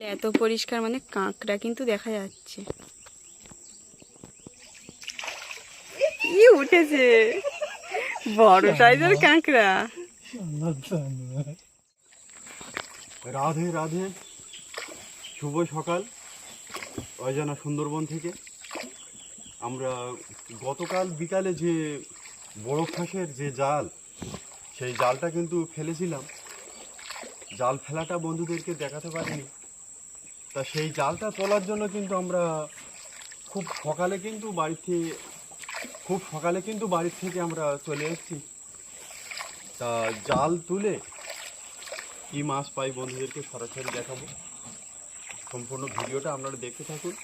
এত পরিষ্কার মানে কাঁকড়া কিন্তু দেখা যাচ্ছে। ই উঠেছে? বড় সাইজের কাঁকড়া। রাধে রাধে। শুভ সকাল। অজানা সুন্দরবন থেকে। আমরা গতকাল বিকালে যে বড় ফাঁসের যে জাল সেই জালটা কিন্তু ফেলেছিলাম। জাল ফেলাটা বন্ধুদেরকে দেখাতে পারিনি। তা সেই জালটা তোলার জন্য কিন্তু আমরা খুব সকালে কিন্তু বাড়ি থেকে খুব সকালে কিন্তু বাড়ির থেকে আমরা চলে এসেছি। তা জাল তুলে কি মাছ পাই বন্ধুদেরকে সরাসরি দেখাবো। সম্পূর্ণ ভিডিওটা আপনারা দেখতে থাকুন।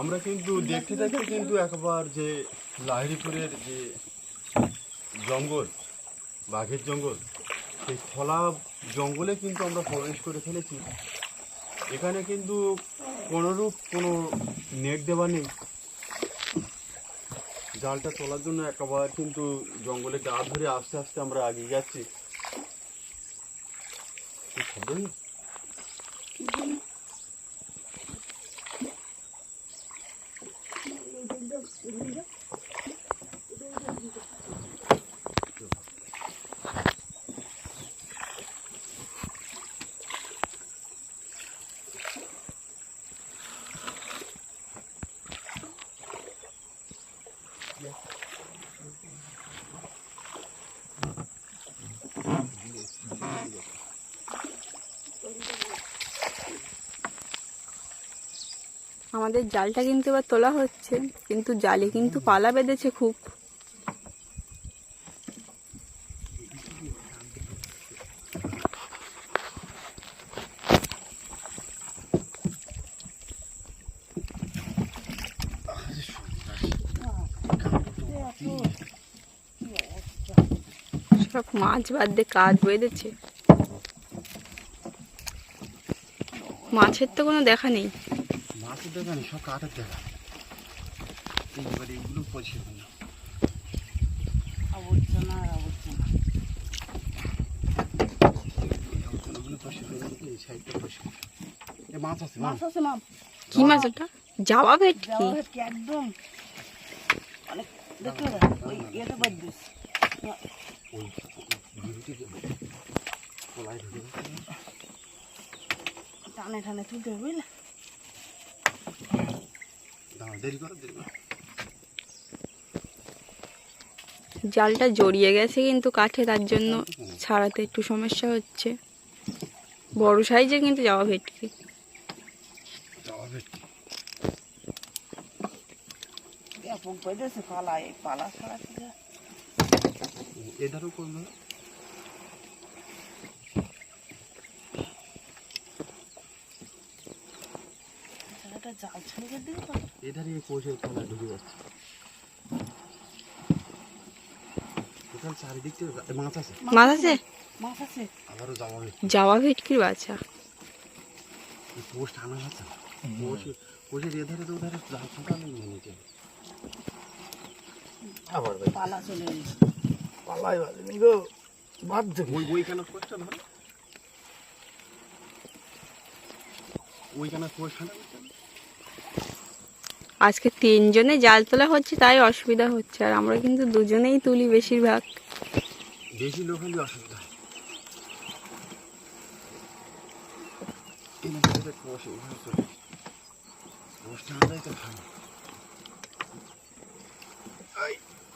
আমরা কিন্তু দেখতে থাকতে কিন্তু একবার যে লাহিড়িপুরের যে জঙ্গল, বাঘের জঙ্গল, সেই খোলা জঙ্গলে কিন্তু আমরা প্রবেশ করে ফেলেছি। এখানে কিন্তু কোনোরূপ কোনো নেট দেওয়া নেই। জালটা তোলার জন্য একবার কিন্তু জঙ্গলে গা ধরে আস্তে আস্তে আমরা এগিয়ে যাচ্ছি কি শব্দ হলো? আমাদের জালটা কিন্তু এবার তোলা হচ্ছে কিন্তু জালে কিন্তু পালা বেঁধেছে খুব। সব মাছ বাদ দিয়ে কাজ বেঁধেছে মাছের তো কোনো দেখা নেই। মাছের দেখা নেই সব কাঠের দেখা। এইবারে এইগুলো পরিষ্কার না আবর্জনা আবর্জনা। কি মাছ ওটা? যাওয়া ভেটকি একদম। জালটা জড়িয়ে গেছে কিন্তু কাঠে, তার জন্য ছাড়াতে একটু সমস্যা হচ্ছে। বড় সাইজে কিন্তু যাওয়া ভেটকি যাওয়া ভেটকি আছে কোষের ঢুকে যাচ্ছে টোটাল চারিদিক থেকে মাছ আছে? মাছ আছে মাছ আছে আবারও যাওয়া যাওয়া ভেটকির বাচ্চা। পোস্ট আনা না। পোষে পোষের এধারে তো ওধারে জাল ফাঁকা নেই আবার পালা চলে পালাই বাজেনি গো বাজছে ওই ওইখানে পোস্টটা ধরো ওইখানে পোস্টটা আজকে তিনজনে জাল তোলা হচ্ছে তাই অসুবিধা হচ্ছে। আর আমরা কিন্তু দুজনেই তুলি বেশিরভাগ। বেশি লোক হলে অসুবিধা। পোস্টটা তো ভালো এই, তোলো গ্রাফি তোলো বড় গ্রাফি বলো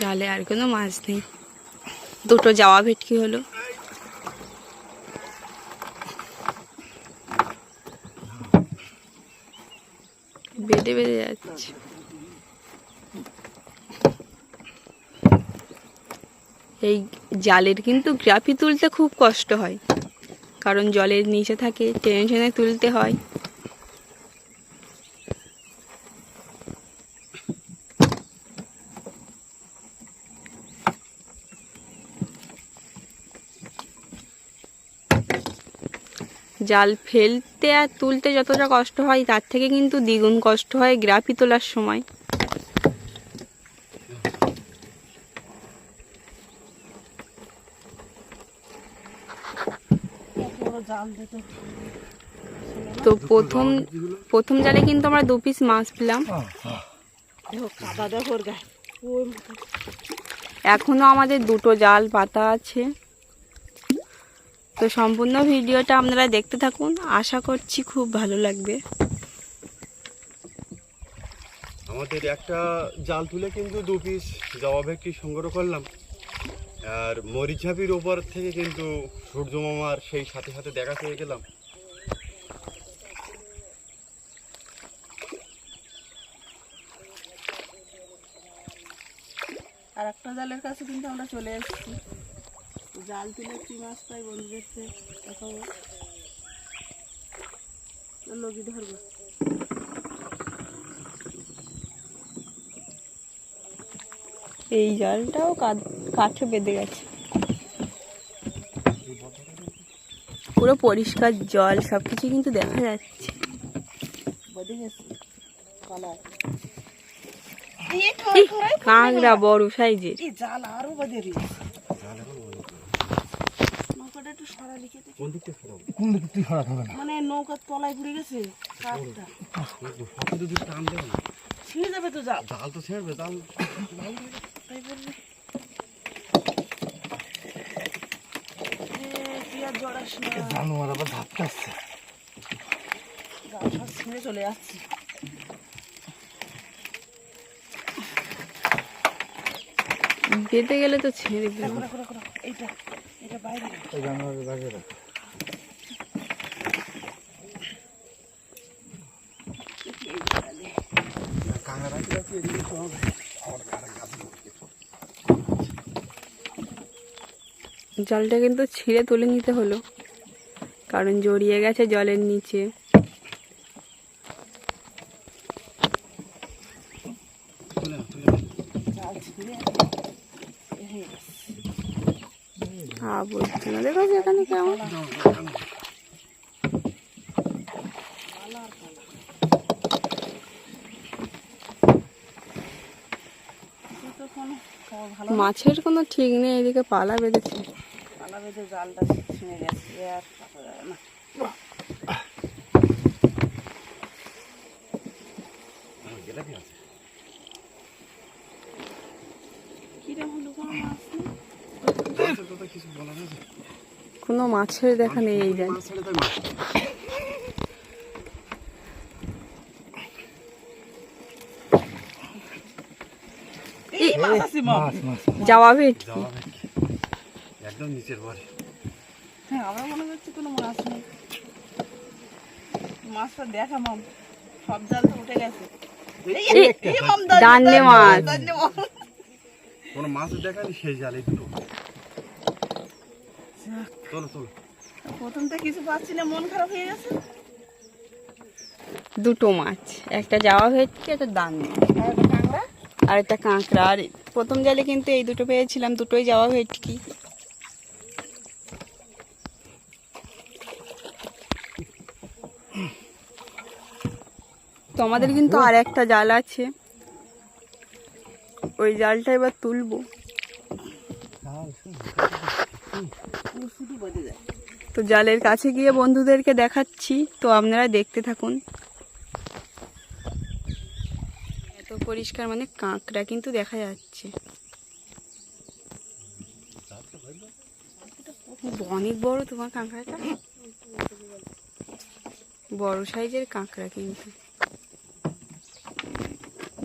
জালে আর কোনো মাছ নেই। দুটো যাওয়া ভেটকি হলো। বেঁধে বেঁধে যাচ্ছে। এই জালের কিন্তু গ্রাফি তুলতে খুব কষ্ট হয়। কারণ জলের নিচে থাকে টেনে টেনে তুলতে হয়। জাল ফেলতে আর তুলতে যতটা কষ্ট হয়, তার থেকে কিন্তু দ্বিগুণ কষ্ট হয় গ্রাফি তোলার সময়। তো প্রথম প্রথম জালে কিন্তু আমরা দু পিস মাছ পেলাম। এখনও আমাদের দুটো জাল পাতা আছে। তো সম্পূর্ণ ভিডিওটা আপনারা দেখতে থাকুন। আশা করছি খুব ভালো লাগবে। আমাদের একটা জাল তুলে কিন্তু দু পিস জবা ভেটকি সংগ্রহ করলাম। আর মরিচাপির ওপর থেকে কিন্তু সূর্য মামার সেই সাথে সাথে দেখা পেয়ে গেলাম। আর একটা জালের কাছে কিন্তু আমরা চলে এসেছি। জাল তুলে কি মাছ পাই বন্ধুদের থেকে দেখাবো। লগি ধরবো। এই জালটাও কাঠে বেঁধে গেছে। পুরো পরিষ্কার জল সব কিছু কিন্তু দেখা যাচ্ছে। কাঁকড়া বড় সাইজের। জাল আরও বদে রে নৌকাটা একটু সরা লিখে কোন দিকটা ফেরাবো কোন দিকে সরা থাকবে না? মানে নৌকার তলায় ঘুরে গেছে কাঠটা সব যদি টান দেবে না। ছিঁড়ে যাবে তো জাল। জাল তো ছেড়বে জাল তাই বলবি এ, তুই আর জড়াস না। জানোয়ার আবার ধাপতে জাল সব ছিঁড়ে চলে যাচ্ছে বেঁধে গেলে তো ছেড়ে দেবো। এইটা। জলটা কিন্তু ছিঁড়ে তুলে নিতে হলো কারণ জড়িয়ে গেছে জলের নিচে তুলে না, তুলে না। জাল ছিঁড়ে এ হয়ে গেছে। না। দেখো এখানে কেমন। মাছের কোনো ঠিক নেই, এদিকে পালা বেঁধেছে। পালা বেঁধে জালটা ছিঁড়ে গেছে আর না এটা কি আছে কিরম হলো কোনো মাছ নেই? মাছের কথা কিছু বলা যাবে কোনো মাছের দেখা নেই এই মাছ যাওয়া ভেটকি একদম নিচের বাড়ি হ্যাঁ আমার মনে হচ্ছে কোনো মাছ নেই মাছটা দেখা মাম সব জাল তো উঠে গেছে মাছ। কোনো মাছ দেখানি সেই জালে দুটো প্রথমটা কিছু পাচ্ছি না মন খারাপ হয়ে গেছে? দুটো মাছ একটা যাওয়া হয়েছে একটা দান আর একটা কাঁকড়া? আর একটা কাঁকড়া আর প্রথম জালে কিন্তু এই দুটো পেয়েছিলাম দুটোই যাওয়া ভেটকি তো আমাদের কিন্তু আর একটা জাল আছে। ওই জালটা এবার তুলবো পুরো শুধু বেঁধে যায় তো জালের কাছে গিয়ে বন্ধুদেরকে দেখাচ্ছি, তো আপনারা দেখতে থাকুন। এত পরিষ্কার মানে কাঁকড়া কিন্তু দেখা যাচ্ছে। অনেক বড় তোমার কাঁকড়াটা। বড় সাইজের কাঁকড়া কিন্তু।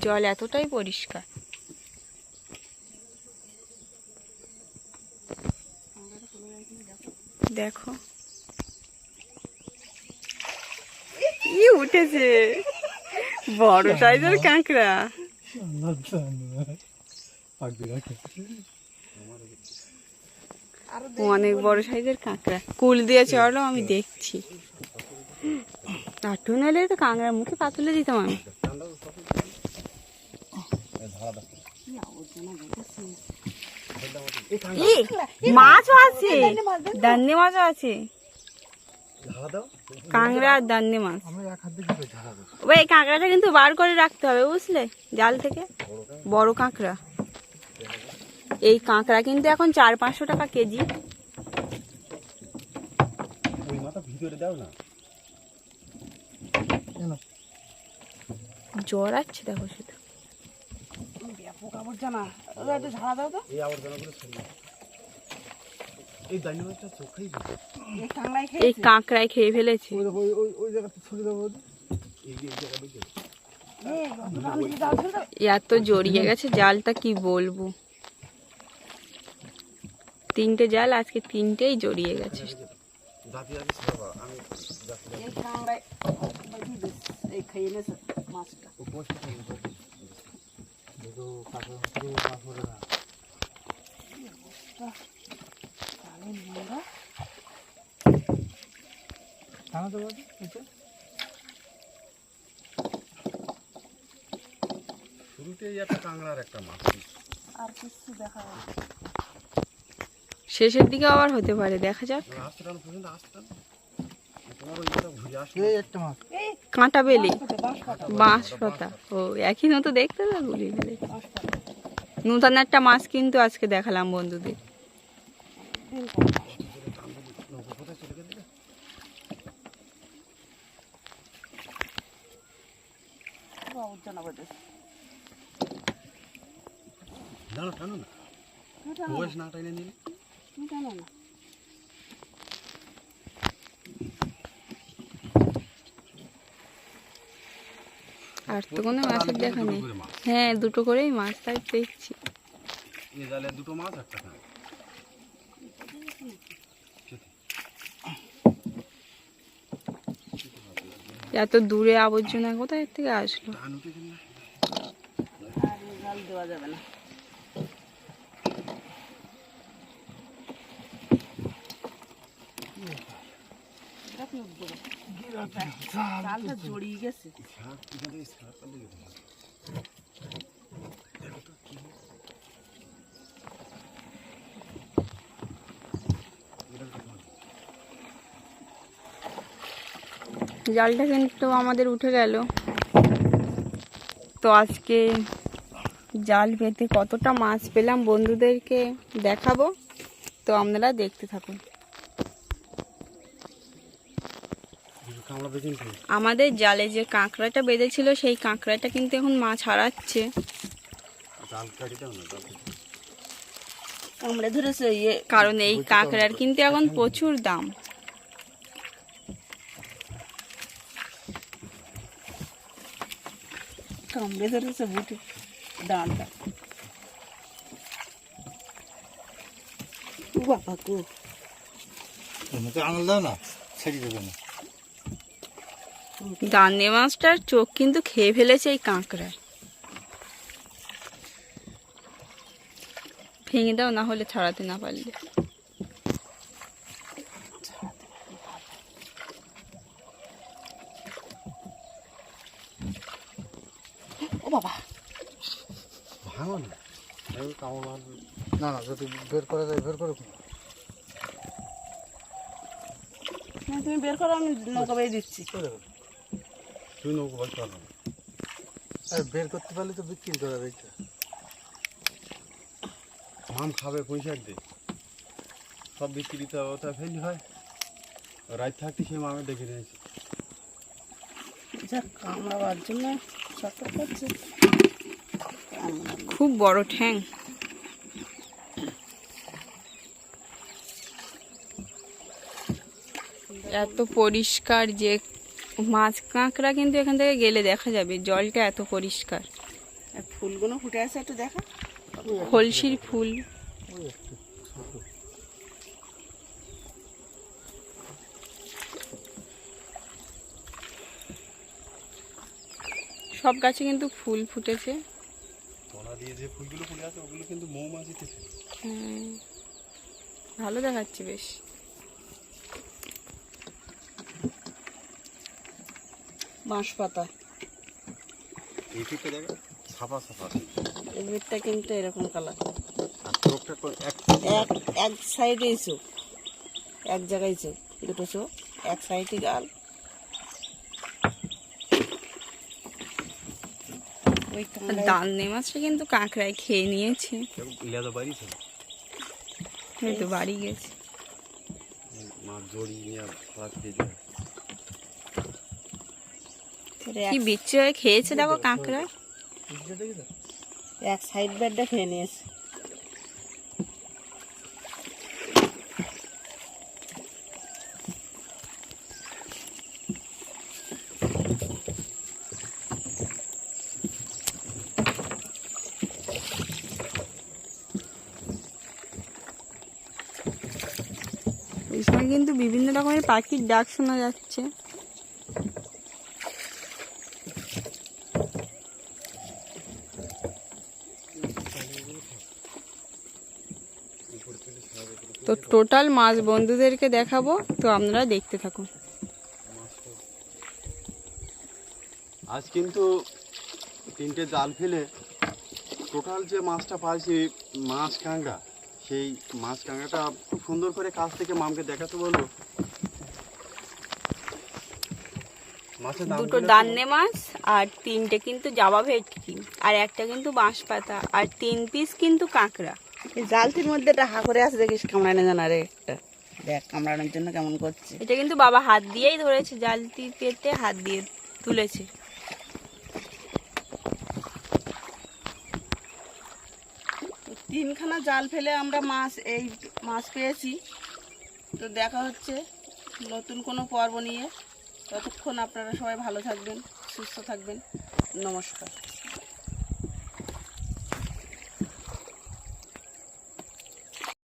জল এতটাই পরিষ্কার। দেখো। ই উঠেছে? বড় সাইজের কাঁকড়া। অনেক বড় সাইজের কাঁকড়া। কুল দিয়ে চলো আমি দেখছি। কার্টুন হলে তো কাঁকড়ার মুখে পাতুলে দিতাম আমি। মাছও আছে। দান্নে মাছও আছে। কাঁকড়া আর দান্নে মাছ। ওই কাঁকড়াটা কিন্তু বার করে রাখতে হবে, বুঝলে? জাল থেকে। বড় কাঁকড়া। এই কাঁকড়া কিন্তু এখন চার পাঁচশো টাকা কেজি। জ্বর আছে দেখো শুধু। ব্যাপক আবর্জনা ওরা একটু ঝাড়া দাও তো। এই আবর্জনাগুলো মাছটা চোখেই খেয়ে ফেলেছে। ওই ওই ওই এই এই। এত জড়িয়ে গেছে জালটা কি বলব? তিনটে জাল আজকে তিনটেই জড়িয়ে গেছে। এই খেয়ে নেছে মাছটা। এটা শুরুতেই একটা কাংড়ার একটা মাছ। আর কিছু দেখা শেষের দিকে আবার হতে পারে দেখা যাক। আসতে টানো পর্যন্ত আসতে টানো কাঁটা বেলি। বাঁশ পাতা, ও একই মতো দেখতে তো গুলি গেলে নূতন একটা মাছ কিন্তু আজকে দেখালাম বন্ধুদের। দাঁড়ো টানো না। বয়স না টাইনে নিলে তুমি টানো না। আর তো কোনো মাছের দেখা নেই। হ্যাঁ দুটো করেই মাছ তাই দেখছি। দুটো মাছ একটা এত দূরে আবর্জনা কোথায় থেকে আসলো? দেওয়া যাবে না? জালটা। জালটা কিন্তু আমাদের উঠে গেল তো আজকে জাল পেতে কতটা মাছ পেলাম বন্ধুদেরকে দেখাবো তো আপনারা দেখতে থাকুন দুটো কামড়া দেখেন তো আমাদের জালে যে কাঁকড়াটা বেঁধেছিল সেই কাঁকড়াটা কিন্তু এখন মাছ হারাচ্ছে কামড়ে ধরেছে ইয়ে কারণ এই কাঁকড়ার কিন্তু এখন প্রচুর দাম। কামড়ে ধরেছে বুটে ডালটা। বাবা গো। এমনিতে আঙুল দাও না ছেড়ে দেবে না। দান্নে মাছটার চোখ কিন্তু খেয়ে ফেলেছে এই কাঁকড়ায় ভেঙে দাও না হলে ছাড়াতে না পারলে। ও বাবা। ভাঙো না। যদি বের করে যায় বের করে না, তুমি বের করো আমি নৌকা বেয়ে দিচ্ছি। নৌকো আর বের করতে পারলে তো বিক্রি করা এইটা মাম খাবে পয়সা দে সব বিক্রিতে ওটা ফেলি হয়। রাত থাকতে সে মামে দেখে নিয়েছে। কামড়াবার জন্য চক্কর করছে। খুব বড় ঠ্যাং। এত পরিষ্কার যে মাছ কাঁকড়া কিন্তু এখান থেকে গেলে দেখা যাবে জলটা এত পরিষ্কার। আর ফুলগুলো ফুটে আছে একটু দেখা। খলসির ফুল। সব গাছে কিন্তু ফুল ফুটেছে। তলা দিয়ে যে ফুলগুলো ফুলে আছে ওগুলো কিন্তু মৌমাছি ভালো দেখাচ্ছে বেশ। বাঁশ পাতা কিন্তু এরকম কালার এক সাইডেই চোখ। এক জায়গায় চোখ দুটো চোখ এক সাইডে গাল। ওই কামড়ায় দান্নে মাছটা কিন্তু কাঁকড়ায় খেয়ে নিয়েছে। বাড়ি ছিল এই তো বাড়ি গেছে। মাছ জড়িয়ে নিয়ে খাওয়া কি বিচ্ছু হয়ে খেয়েছে দেখো কাঁকড়া। এক সাইড বেডটা খেয়ে নিয়েছে এই সময় কিন্তু বিভিন্ন রকমের পাখির ডাক শোনা যাচ্ছে। তো টোটাল মাছ বন্ধুদেরকে দেখাবো তো আপনারা দেখতে থাকুন। আজ কিন্তু তিনটে জাল ফেলে টোটাল যে মাছটা পাইছি মাছ কাঁকড়া সেই মাছ কাঁকড়াটা খুব সুন্দর করে কাছ থেকে মামকে দেখাতে দাম দুটো দান্নে মাছ আর তিনটে কিন্তু জাবা ভেটকি আর একটা কিন্তু বাঁশ পাতা আর তিন পিস কিন্তু কাঁকড়া। এই জালতির মধ্যে একটা হা করে আছে দেখিস কামড়ানো জানা রে একটা। দেখ কামড়ানোর জন্য কেমন করছে। এটা কিন্তু বাবা হাত দিয়েই ধরেছে জালটি পেতে হাত দিয়ে তুলেছে। তিনখানা জাল ফেলে আমরা মাছ এই মাছ পেয়েছি। তো দেখা হচ্ছে নতুন কোনো পর্ব নিয়ে। ততক্ষণ আপনারা সবাই ভালো থাকবেন সুস্থ থাকবেন। নমস্কার।